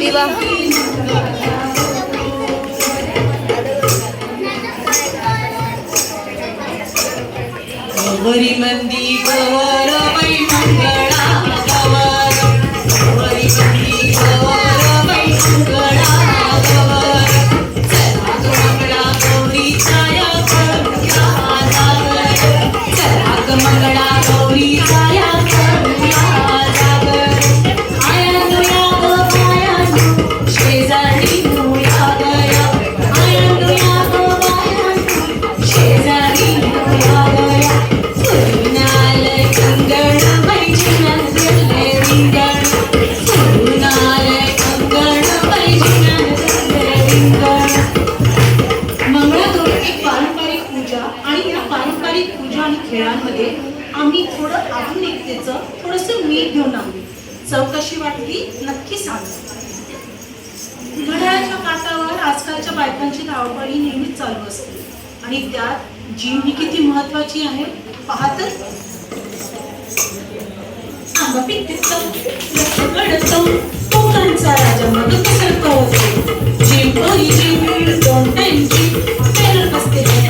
di ba? Government di ko महिलांची धावपळी नेहमीच चालू असते. आणि त्यात जिम ही किती महत्वाची आहे पाहत? पिकते कोकणचा राजा मग सरतो जिम जिम दोन टाइम जिम असते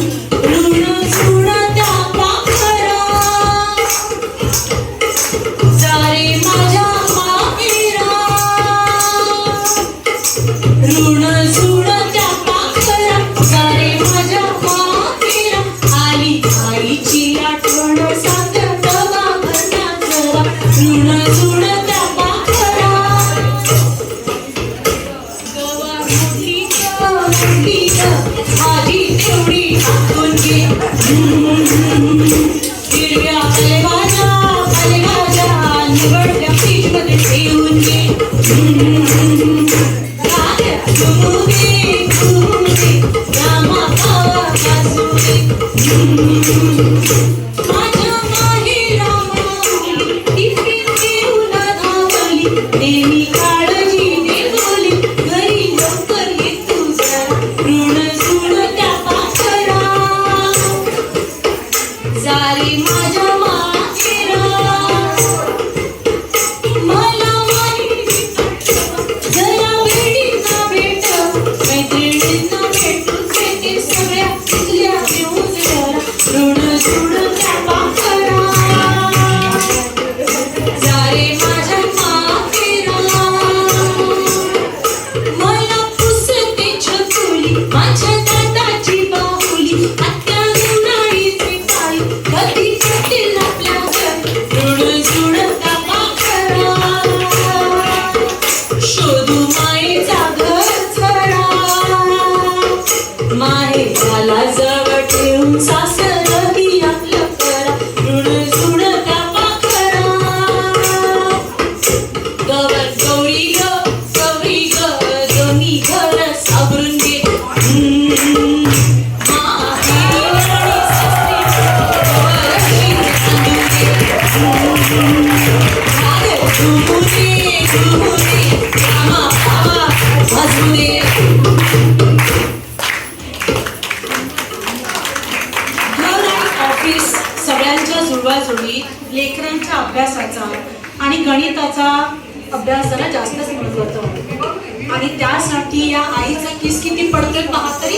Tonight. लेकरांच्या अभ्यासाचा आणि गणिताचा अभ्यास जरा जास्तच महत्त्वाचा आणि त्यासाठी या आईचा किस किती पडतोय पहा तरी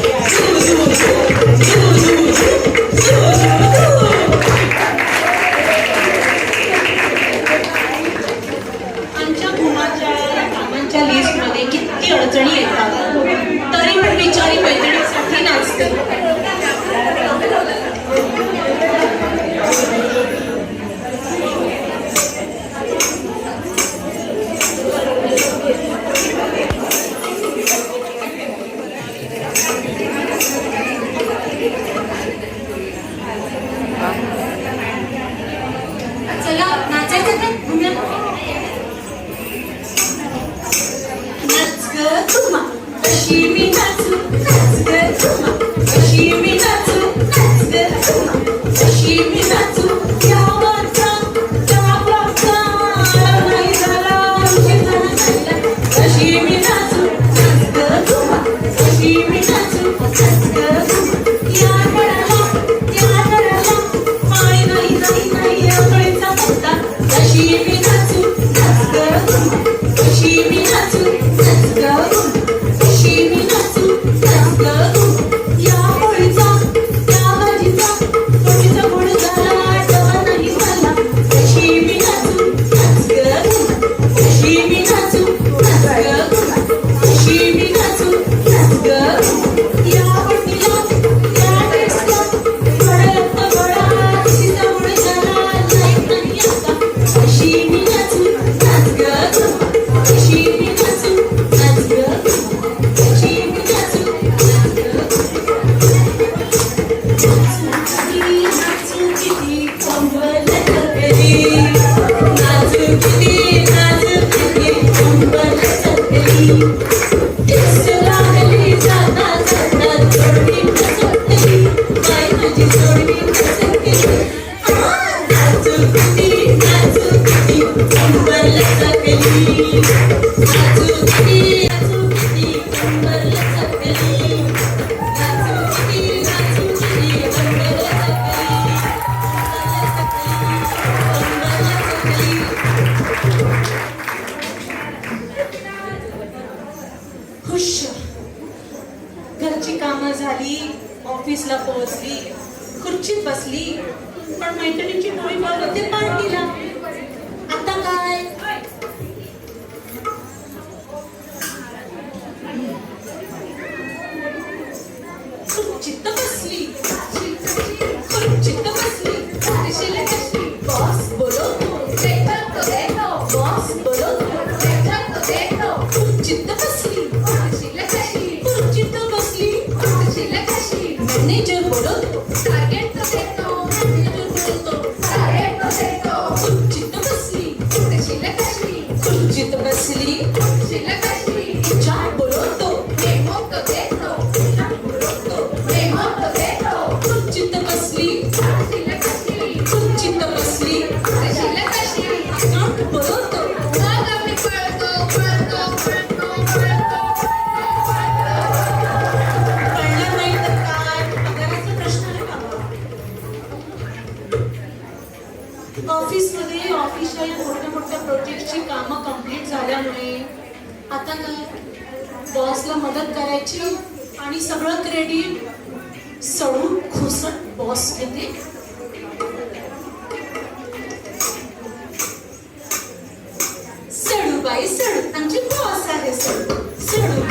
अडचणी येतात तरी पण विचारी मैत्रिणीसाठी नाचते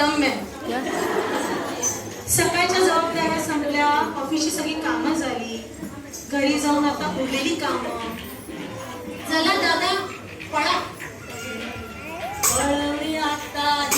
दम्य सकाळच्या जबाबदाऱ्या संपल्या ऑफिसची सगळी कामं झाली. घरी जाऊन आता उरलेली कामं. चला दादा पळा. आता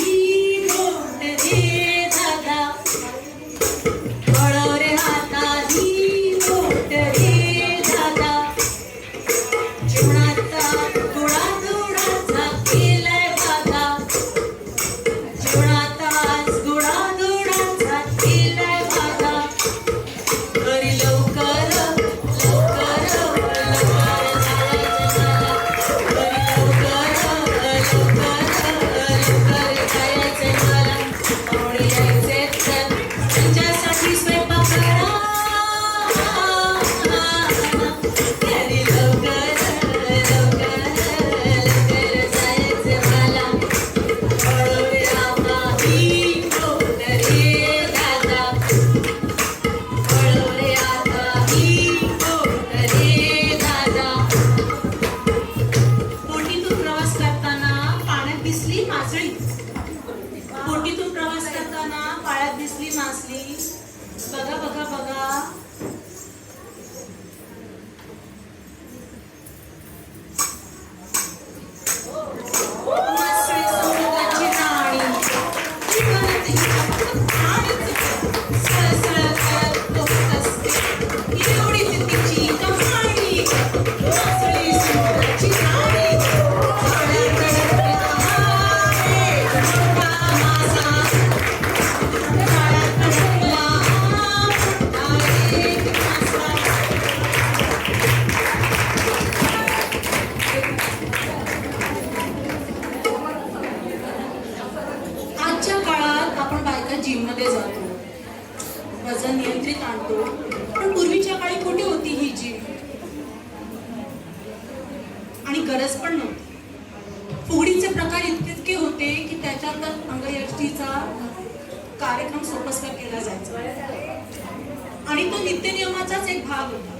नियमाचाच एक भाग होता.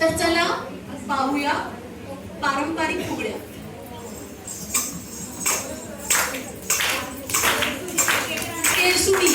तर चला पाहूया पारंपरिक फुगड्या. केळसुणी